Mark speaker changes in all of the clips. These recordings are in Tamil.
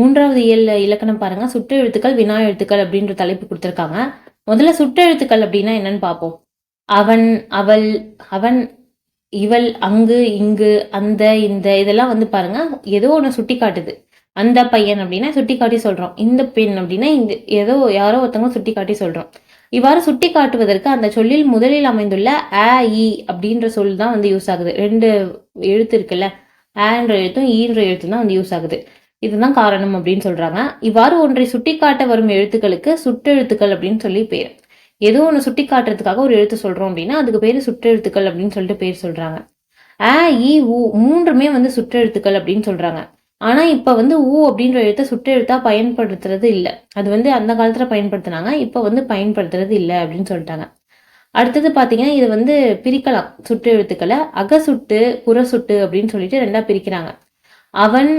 Speaker 1: மூன்றாவது இயல் இலக்கணம் பாருங்க. சுற்று எழுத்துக்கள் வினா எழுத்துக்கள் அப்படின்ற தலைப்பு கொடுத்துருக்காங்க. முதல்ல சுற்று எழுத்துக்கள் அப்படின்னா என்னன்னு பார்ப்போம். அவன் அவள் அவன் இவள் அங்கு இங்கு அந்த இந்த இதெல்லாம் வந்து பாருங்க. ஏதோ ஒன்று சுட்டி காட்டுது அந்த பையன் அப்படின்னா சுட்டி காட்டி சொல்றோம். இந்த பெண் அப்படின்னா இந்த ஏதோ யாரோ ஒருத்தவங்க சுட்டி காட்டி சொல்றோம். இவ்வாறு சுட்டி காட்டுவதற்கு அந்த சொல்லில் முதலில் அமைந்துள்ள அ இ அப்படின்ற சொல் தான் வந்து யூஸ் ஆகுது. ரெண்டு எழுத்து இருக்குல்ல. ஆன்ற எழுத்தும் ஈன்ற எழுத்தும் தான் வந்து யூஸ் ஆகுது. இதுதான் காரணம் அப்படின்னு சொல்றாங்க. இவ்வாறு ஒன்றை சுட்டிக்காட்ட வரும் எழுத்துக்களுக்கு சுட்டெழுத்துக்கள் அப்படின்னு சொல்லி பேர். ஏதோ ஒன்று சுட்டி காட்டுறதுக்காக ஒரு எழுத்து சொல்றோம் அப்படின்னா அதுக்கு பேர் சுற்றெழுத்துக்கள் அப்படின்னு சொல்லிட்டு பேர் சொல்றாங்க. அ இ உ மூன்றுமே வந்து சுற்றெழுத்துக்கள் அப்படின்னு சொல்றாங்க. ஆனா இப்ப வந்து ஊ அப்படின்ற எழுத்தை சுற்றெழுத்தா பயன்படுத்துறது இல்லை. அது வந்து அந்த காலத்துல பயன்படுத்தினாங்க இப்ப வந்து பயன்படுத்துறது இல்லை அப்படின்னு சொல்லிட்டாங்க. அடுத்தது பார்த்தீங்கன்னா இது வந்து பிரிக்கலாம் சுட்டு எழுத்துக்களை அகசுட்டு புறசுட்டு அப்படின்னு சொல்லிட்டு ரெண்டா பிரிக்கிறாங்க. அவன்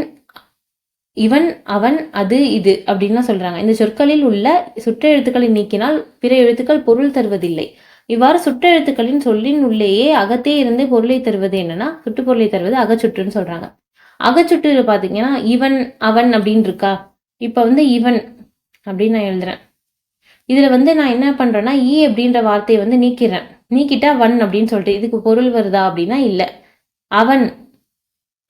Speaker 1: இவன் அவன் அது இது அப்படின்லாம் சொல்றாங்க. இந்த சொற்களில் உள்ள சுற்றெழுத்துக்களை நீக்கினால் பிற எழுத்துக்கள் பொருள் தருவதில்லை. இவ்வாறு சுற்றெழுத்துக்களின் சொல்லின் உள்ளேயே அகத்தே இருந்து பொருளை தருவது என்னன்னா சுட்டு பொருளை தருவது அகச்சுட்டுன்னு சொல்றாங்க. அகச்சுட்டுல பாத்தீங்கன்னா இவன் அவன் அப்படின்னு இருக்கா இப்ப வந்து இவன் அப்படின்னு நான் எழுதுறேன். இதுல வந்து நான் என்ன பண்றேன்னா ஈ அப்படின்ற வார்த்தையை வந்து நீக்கிறேன் நீக்கிட்டா வன் அப்படின்னு சொல்லிட்டு இதுக்கு பொருள் வருதா அப்படின்னா இல்லை. அவன்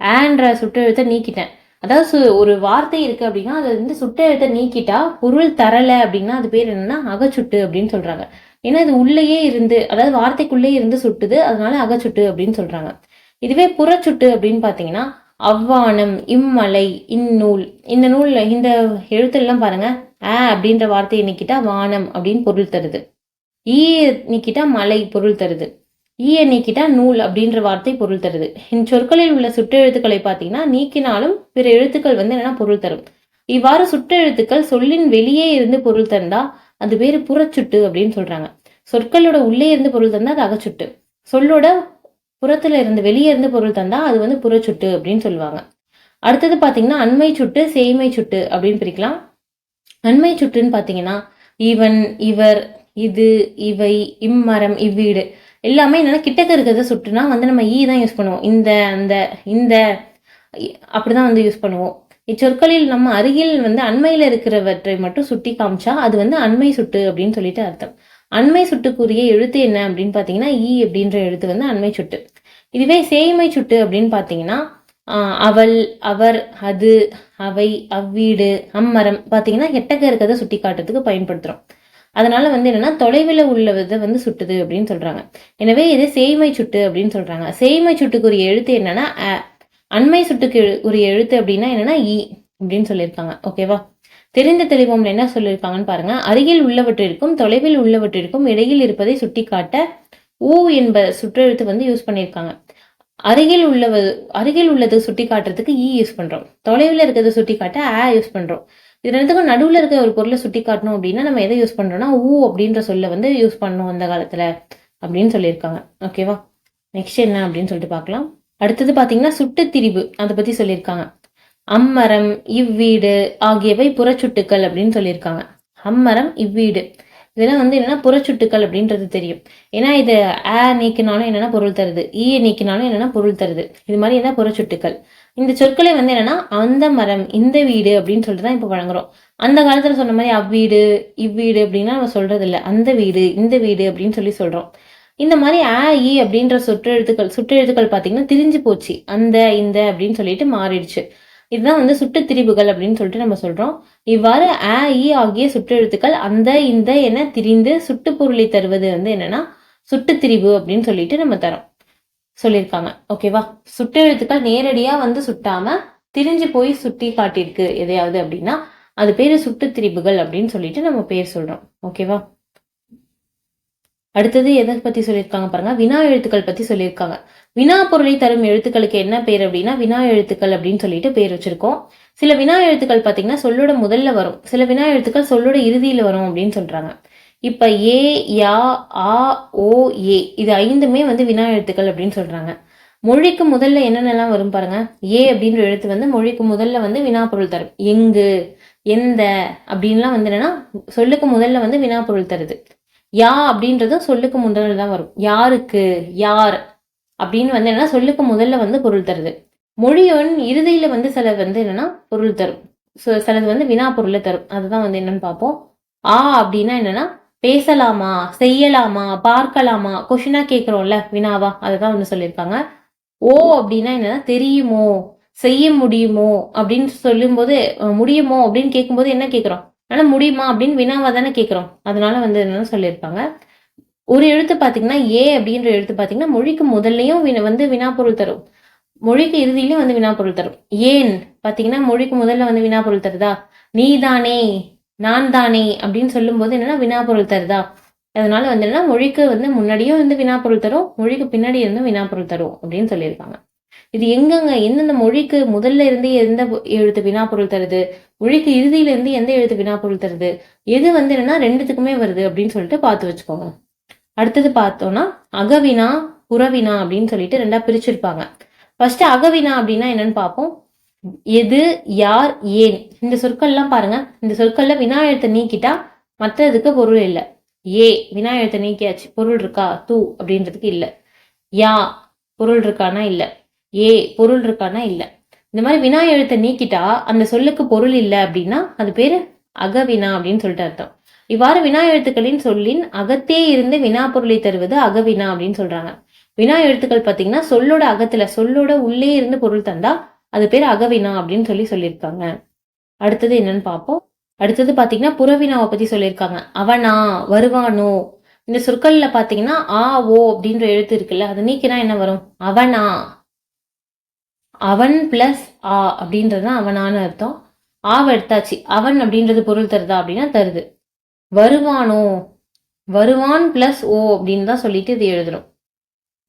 Speaker 1: ஆன்ற சுட்டெழுத்தை நீக்கிட்டேன். அதாவது சு- ஒரு வார்த்தை இருக்கு அப்படின்னா அதை வந்து சுட்டெழுத்தை நீக்கிட்டா பொருள் தரல அப்படின்னா அது பேர் என்னன்னா அகச்சுட்டு அப்படின்னு சொல்றாங்க. ஏன்னா இது உள்ளேயே இருந்து அதாவது வார்த்தைக்குள்ளே இருந்து சுட்டுது அதனால அகச்சுட்டு அப்படின்னு சொல்றாங்க. இதுவே புறச்சுட்டு அப்படின்னு பாத்தீங்கன்னா அவ்வானம் இம்மலை இந்நூல் இந்த நூல்ல இந்த எழுத்தெல்லாம் பாருங்க ஆ அப்படின்ற வார்த்தையை நீக்கிட்டா வானம் அப்படின்னு பொருள் தருது. ஈ நீக்கிட்டா மலை பொருள் தருது. ஈய நீக்கிட்டா நூல் அப்படின்ற வார்த்தை பொருள் தருது. இந்த சொற்களில் உள்ள சுற்றெழுத்துக்களை பார்த்தீங்கன்னா நீக்கினாலும் பிற எழுத்துக்கள் வந்து என்னன்னா பொருள் தரும். இவ்வாறு சுட்டெழுத்துக்கள் சொல்லின் வெளியே இருந்து பொருள் தந்தா அது பேர் புறச்சுட்டு அப்படின்னு சொல்றாங்க. சொற்களோட உள்ளே இருந்து பொருள் தந்தா அது அகச்சுட்டு. சொல்லோட புறத்துல இருந்து வெளியே இருந்து பொருள் தந்தா அது வந்து புறச்சுட்டு அப்படின்னு சொல்லுவாங்க. அடுத்தது பார்த்தீங்கன்னா அண்மை சுட்டு சேய்மை சுட்டு அப்படின்னு பிரிக்கலாம். அண்மை சுட்டுன்னு பார்த்தீங்கன்னா இவன் இவர் இது இவை இம்மரம் இவ்வீடு எல்லாமே என்னன்னா கிட்டக்க இருக்கிறத சுட்டுனா வந்து நம்ம ஈ தான் யூஸ் பண்ணுவோம். இந்த அந்த இந்த அப்படி அப்படிதான் வந்து யூஸ் பண்ணுவோம். இச்சொற்களில் நம்ம அருகில் வந்து அண்மையில இருக்கிறவற்றை மட்டும் சுட்டி காமிச்சா அது வந்து அண்மை சுட்டு அப்படின்னு சொல்லிட்டு அர்த்தம். அண்மை சுட்டுக்குரிய எழுத்து என்ன அப்படின்னு பார்த்தீங்கன்னா ஈ e அப்படின்ற எழுத்து வந்து அண்மை சுட்டு. இதுவே சேய்மை சுட்டு அப்படின்னு பார்த்தீங்கன்னா ஆஹ், அவள் அவர் அது அவை அவ்வீடு அம்மரம் பார்த்தீங்கன்னா எட்டக்க இருக்கிறத சுட்டி காட்டுறதுக்கு பயன்படுத்துகிறோம் அதனால வந்து என்னன்னா தொலைவில் உள்ளதை வந்து சுட்டுது அப்படின்னு சொல்றாங்க. எனவே இது சேய்மை சுட்டு அப்படின்னு சொல்றாங்க. சேய்மை சுட்டுக்குரிய எழுத்து என்னன்னா அண்மை சுட்டுக்கு உரிய எழுத்து அப்படின்னா என்னன்னா இ அப்படின்னு சொல்லியிருக்காங்க. ஓகேவா தெரிந்த தெளிவோம்ல என்ன சொல்லியிருக்காங்கன்னு பாருங்க. அருகில் உள்ளவற்றிற்கும் தொலைவில் உள்ளவற்றிற்கும் இடையில் இருப்பதை சுட்டிக்காட்ட ஊ என்ப சுற்றெழுத்து வந்து யூஸ் பண்ணியிருக்காங்க. அருகில் உள்ளவ அருகில் உள்ளது சுட்டி காட்டுறதுக்கு இ யூஸ் பண்றோம். தொலைவில் இருக்கிறத சுட்டி காட்ட ஆ யூஸ் பண்றோம். இது ரெண்டுத்துக்கும் நடுவுல இருக்க ஒரு பொருளை சுட்டி காட்டணும் அப்படின்னா நம்ம எதை யூஸ் பண்றோம்னா ஊ அப்படின்ற சொல்ல வந்து யூஸ் பண்ணணும் அந்த காலத்துல அப்படின்னு சொல்லியிருக்காங்க. ஓகேவா நெக்ஸ்ட் என்ன அப்படின்னு சொல்லிட்டு பார்க்கலாம். அடுத்தது பாத்தீங்கன்னா சுட்டுத்திரிவு அதை பத்தி சொல்லியிருக்காங்க. அம்மரம் இவ்வீடு ஆகியவை புறச்சுட்டுக்கள் அப்படின்னு சொல்லியிருக்காங்க. அம்மரம் இவ்வீடு. இதெல்லாம் வந்து என்னன்னா புறச்சுட்டுக்கள் அப்படின்றது தெரியும். ஏன்னா இது ஆ நீக்கினாலும் என்னன்னா பொருள் தருது ஈய நீக்கினாலும் என்னன்னா பொருள் தருது. இது மாதிரி என்ன புறச்சுட்டுக்கள்? இந்த சொற்களை வந்து என்னன்னா அந்த மரம் இந்த வீடு அப்படின்னு சொல்லிட்டு தான் இப்போ வழங்குறோம். அந்த காலத்துல சொன்ன மாதிரி அவ்வீடு இவ்வீடு அப்படின்னா நம்ம சொல்றது இல்ல அந்த வீடு இந்த வீடு அப்படின்னு சொல்லி சொல்றோம். இந்த மாதிரி ஆ இ அப்படின்ற சுற்றெழுத்துக்கள் சுற்றெழுத்துக்கள் பாத்தீங்கன்னா திரிஞ்சு போச்சு. அந்த இந்த அப்படின்னு சொல்லிட்டு மாறிடுச்சு. இதுதான் வந்து சுட்டு திரிபுகள் அப்படின்னு சொல்லிட்டு நம்ம சொல்றோம். இவ்வாறு ஆ இ ஆகிய சுற்றெழுத்துக்கள் அந்த இந்த என திரிந்து சுட்டு பொருளை தருவது வந்து என்னன்னா சுட்டு திரிபு அப்படின்னு சொல்லிட்டு நம்ம தரோம். சொல்லியிருக்காங்க. ஓகேவா சுட்டெழுத்துக்கள் நேரடியா வந்து சுட்டாம திரிஞ்சு போய் சுட்டி காட்டியிருக்கு எதையாவது அப்படின்னா அது பேரு சுட்டு திரிபுகள் அப்படின்னு சொல்லிட்டு நம்ம பேர் சொல்றோம். ஓகேவா அடுத்தது எதை பத்தி சொல்லியிருக்காங்க பாருங்க? வினா எழுத்துக்கள் பத்தி சொல்லியிருக்காங்க. வினா பொருளை தரும் எழுத்துக்களுக்கு என்ன பேர் அப்படின்னா வினா எழுத்துக்கள் அப்படின்னு சொல்லிட்டு பேர் வச்சிருக்கோம். சில வினா எழுத்துக்கள் பாத்தீங்கன்னா சொல்லோட முதல்ல வரும். சில வினா எழுத்துக்கள் சொல்லோட இறுதியில வரும் அப்படின்னு சொல்றாங்க. இப்ப ஏ யா ஆ ஓ ஏ இது ஐந்துமே வந்து வினா எழுத்துக்கள் அப்படின்னு சொல்றாங்க. மொழிக்கு முதல்ல என்னென்னலாம் வரும் பாருங்க? ஏ அப்படின்ற எழுத்து வந்து மொழிக்கு முதல்ல வந்து வினா பொருள் தரும். எங்கு எந்த அப்படின்லாம் வந்து என்னன்னா சொல்லுக்கு முதல்ல வந்து வினா பொருள் தருது. யா அப்படின்றதும் சொல்லுக்கு முதல்ல தான் வரும். யாருக்கு? யார்? அப்படின்னு வந்து என்னன்னா சொல்லுக்கு முதல்ல வந்து பொருள் தருது. மொழியன் இறுதியில வந்து சில வந்து என்னன்னா பொருள் தரும். ஸோ சிலது வந்து வினா பொருளை தரும். அதுதான் வந்து என்னன்னு பார்ப்போம். ஆ அப்படின்னா என்னன்னா பேசலாமா? செய்யலாமா? பார்க்கலாமா? கொஷினா கேட்குறோம்ல வினாவா? அதுதான் வந்து சொல்லியிருக்காங்க. ஓ அப்படின்னா என்னன்னா தெரியுமோ? செய்ய முடியுமோ? அப்படின்னு சொல்லும்போது முடியுமோ அப்படின்னு கேட்கும்போது என்ன கேட்குறோம் ஆனால் முடியுமா அப்படின்னு வினாவாக தானே கேட்குறோம் அதனால வந்து என்னன்னு சொல்லியிருப்பாங்க. ஒரு எழுத்து பார்த்தீங்கன்னா ஏ அப்படின்ற எழுத்து பார்த்தீங்கன்னா மொழிக்கு முதல்லையும் வின வந்து வினாப்பொருள் தரும். மொழிக்கு இறுதியிலையும் வந்து வினாப்பொருள் தரும். ஏன்? பார்த்தீங்கன்னா மொழிக்கு முதல்ல வந்து வினாப்பொருள் தருதா? நீ தானே நான் தானே அப்படின்னு சொல்லும்போது என்னன்னா வினாப்பொருள் தருதா? அதனால வந்து என்னன்னா மொழிக்கு வந்து முன்னாடியும் வந்து வினாப்பொருள் தரும் மொழிக்கு பின்னாடி இருந்தும் வினாப்பொருள் தரும் அப்படின்னு சொல்லியிருக்காங்க. இது எங்கெங்க எந்தெந்த மொழிக்கு முதல்ல இருந்து எந்த எழுத்து வினாப்பொருள் தருது? மொழிக்கு இறுதியில இருந்து எந்த எழுத்து வினாப்பொருள் தருது? எது வந்து என்னன்னா ரெண்டுத்துக்குமே வருது அப்படின்னு சொல்லிட்டு பார்த்து வச்சுக்கோங்க. அடுத்தது பார்த்தோம்னா அகவினா புறவினா அப்படின்னு சொல்லிட்டு ரெண்டா பிரிச்சிருப்பாங்க. ஃபர்ஸ்ட் அகவினா அப்படின்னா என்னன்னு பார்ப்போம். எது யார் ஏன்? இந்த சொற்கள்லாம் பாருங்க. இந்த சொற்கள்ல வினா எழுத்தை நீக்கிட்டா மற்றதுக்கு பொருள் இல்லை. ஏ வினா எழுத்தை நீக்கியாச்சு. பொருள் இருக்கா? தூ அப்படின்றதுக்கு இல்லை. யா பொருள் இருக்கானா? இல்லை. ஏ பொருள் இருக்கானா? இல்லை. இந்த மாதிரி வினா எழுத்தை நீக்கிட்டா அந்த சொல்லுக்கு பொருள் இல்லை அப்படின்னா அது பேரு அகவினா அப்படின்னு சொல்லிட்டு அர்த்தம். இவ்வாறு வினா எழுத்துக்களின் சொல்லின் அகத்தே இருந்து வினா பொருளை தருவது அகவினா அப்படின்னு சொல்றாங்க. வினா எழுத்துக்கள் பார்த்தீங்கன்னா சொல்லோட அகத்துல சொல்லோட உள்ளே இருந்து பொருள் தந்தா அது பேர் அகவினா அப்படின்னு சொல்லி சொல்லியிருக்காங்க. அடுத்தது என்னன்னு பார்ப்போம் அடுத்தது பார்த்தீங்கன்னா புறவினாவை பத்தி சொல்லியிருக்காங்க. அவனா வருவானோ? இந்த சொற்கள்ல பார்த்தீங்கன்னா ஆ ஓ அப்படின்ற எழுத்து இருக்குல்ல அது நீக்கினா என்ன வரும்? அவனா. அவன் பிளஸ் ஆ அப்படின்றது தான் அவனான அர்த்தம். ஆவ எடுத்தாச்சு. அவன் அப்படின்றது பொருள் தருதா அப்படின்னா தருது. வருவானோ? வருவான் பிளஸ் ஓ அப்படின்னு தான் சொல்லிட்டு இது எழுதணும்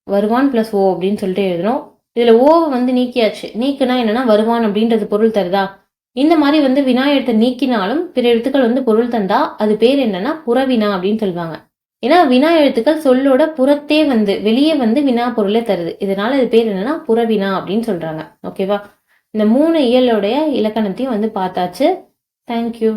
Speaker 1: வருவான் பிளஸ் ஓ அப்படின்னு சொல்லிட்டு எழுதணும் இதில் ஓவை வந்து நீக்கியாச்சு. நீக்குனா என்னன்னா வருவான் அப்படின்றது பொருள் தருதா? இந்த மாதிரி வந்து வினா எழுத்தை நீக்கினாலும் பிற எழுத்துக்கள் வந்து பொருள் தந்தா அது பேர் என்னன்னா புறவினா அப்படின்னு சொல்லுவாங்க. ஏன்னா வினா எழுத்துக்கள் சொல்லோட புறத்தே வந்து வெளியே வந்து வினா பொருளை தருது. இதனால இது பேர் என்னன்னா புறவினா அப்படின்னு சொல்றாங்க. ஓகேவா? இந்த மூணு இயலோடைய இலக்கணத்தையும் வந்து பார்த்தாச்சு. தேங்க்யூ